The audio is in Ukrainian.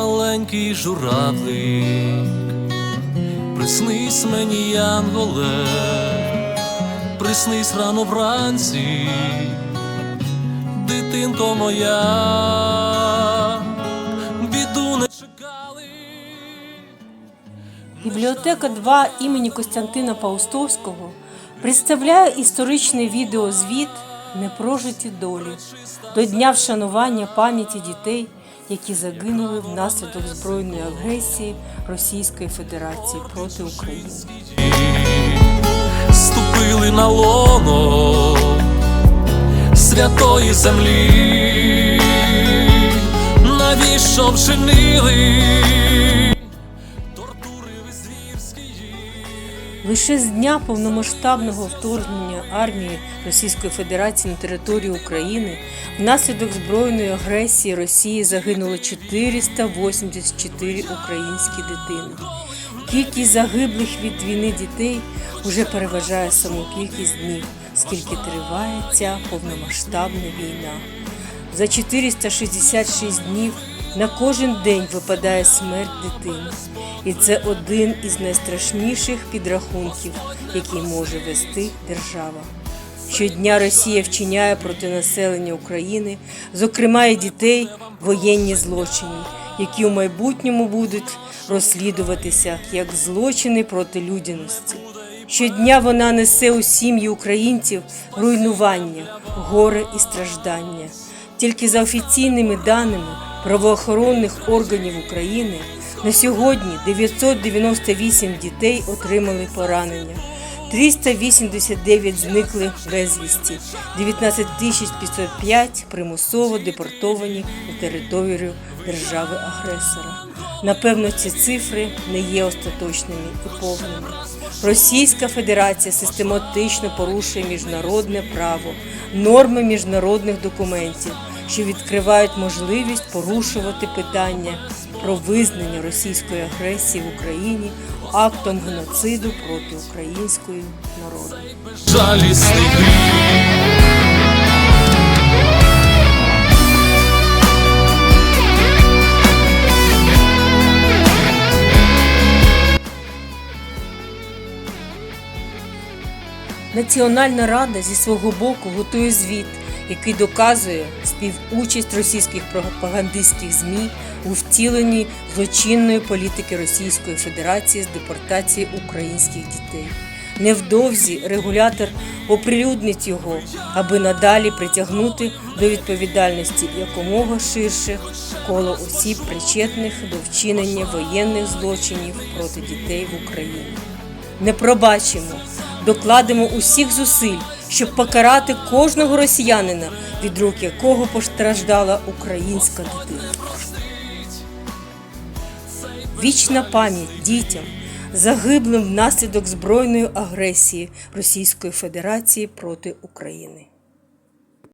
маленький журавлик, приснись мені, янголе, приснись рано вранці, дитинко моя, біду не чекали. Бібліотека 2 імені Костянтина Паустовського представляє історичний відеозвіт Непрожиті долі до Дня вшанування пам'яті дітей, які загинули внаслідок збройної агресії Російської Федерації проти України. ступили на лоно святої землі, навіщо вчинили Лише з дня повномасштабного вторгнення армії Російської Федерації на територію України внаслідок збройної агресії Росії загинуло 484 українські дитини. Кількість загиблих від війни дітей вже переважає саму кількість днів, скільки триває ця повномасштабна війна. За 466 днів на кожен день випадає смерть дитини. І це один із найстрашніших підрахунків, який може вести держава. Щодня Росія вчиняє проти населення України, зокрема і дітей, воєнні злочини, які у майбутньому будуть розслідуватися як злочини проти людяності. Щодня вона несе у сім'ї українців руйнування, горе і страждання. Тільки за офіційними даними правоохоронних органів України на сьогодні 998 дітей отримали поранення. 389 зникли безвісті, 19 505 примусово депортовані у територію держави-агресора. Напевно, ці цифри не є остаточними і повними. Російська Федерація систематично порушує міжнародне право, норми міжнародних документів, що відкривають можливість порушувати питання про визнання російської агресії в Україні актом геноциду проти українського народу. Національна рада зі свого боку готує звіт, який доказує співучасть російських пропагандистських ЗМІ у втіленні злочинної політики Російської Федерації з депортації українських дітей. Невдовзі регулятор оприлюднить його, аби надалі притягнути до відповідальності якомога ширше коло осіб, причетних до вчинення воєнних злочинів проти дітей в Україні. Не пробачимо, докладемо усіх зусиль, щоб покарати кожного росіянина, від рук якого постраждала українська дитина. Вічна пам'ять дітям, загиблим внаслідок збройної агресії Російської Федерації проти України.